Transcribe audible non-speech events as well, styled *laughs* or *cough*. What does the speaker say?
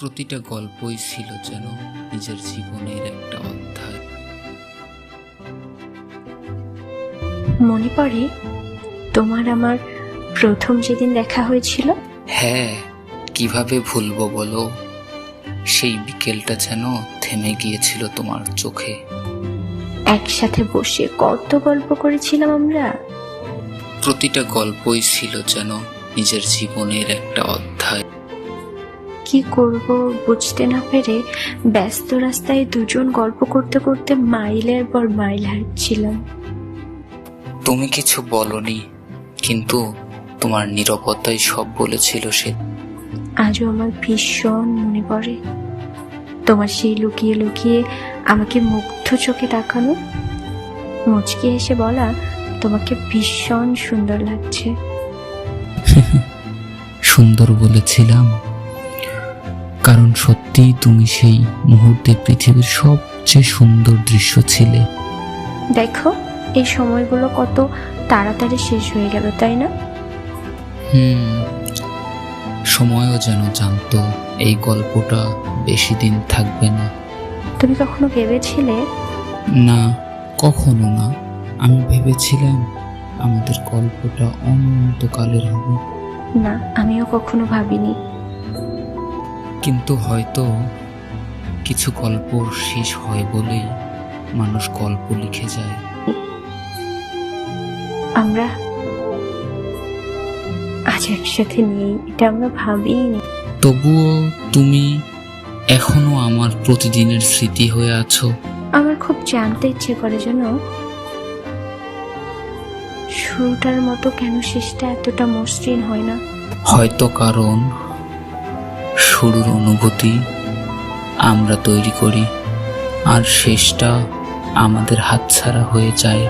প্রতিটা গল্পই ছিল যেন নিজের জীবনের একটা অধ্যায়। মনে পড়ে তোমার আমার প্রথম যেদিন দেখা হয়েছিল? হ্যাঁ কীভাবে ভুলবো বলো? সেই বিকেলটা যেন থেমে গিয়েছিল তোমার চোখে। একসাথে বসে কত গল্প করেছিলাম আমরা? প্রতিটা গল্পই ছিল যেন নিজের জীবনের একটা অধ্যায়। কি করব বুঝতে না পেরে ব্যস্ত রাস্তায় দুজন গল্প করতে করতে মাইলের পর মাইল হাঁটছিলাম। তুমি কিছু বলনি কিন্তু তোমার নীরবতাই সব বলেছিল সে। আজও আমার ভীষণ মনে পড়ে। তোমার সেই লুকিয়ে লুকিয়ে আমাকে মুগ্ধ চোখে তাকানো মুচকি এসে বলা তোমাকে ভীষণ সুন্দর লাগছে। *laughs* সুন্দর বলেছিলাম। কারণ সত্যিই তুমি সেই মুহূর্তে পৃথিবীর সবচেয়ে সুন্দর দৃশ্য ছিলে। দেখো এই সময়গুলো কত তাড়াতাড়ি শেষ হয়ে গেল তাই না? হুম সময়ও যেন জানতো এই গল্পটা বেশি দিন থাকবে না। তুমি কখনো ভেবেছিলে? না কখনো না। আমি ভেবেছিলাম আমাদের গল্পটা অনন্তকালের হবে। না আমিও কখনো ভাবিনি। কিন্তু হয়তো কিছু গল্প শেষ হয় বলেই মানুষ গল্প লিখে যায়। আমরা আজ একসাথে নেই এটা আমরা ভাবিনি। তবুও তুমি এখনও আমার প্রতিদিনের স্মৃতি হয়ে আছো। আমার খুব জানতে ইচ্ছে করে যেন শুরুটার মতো কেন শেষটা এতটা মসৃণ হয় না? হয়তো কারণ শুরুর অনুভূতি আমরা তৈরি করি আর শেষটা আমাদের হাতছাড়া হয়ে যায়।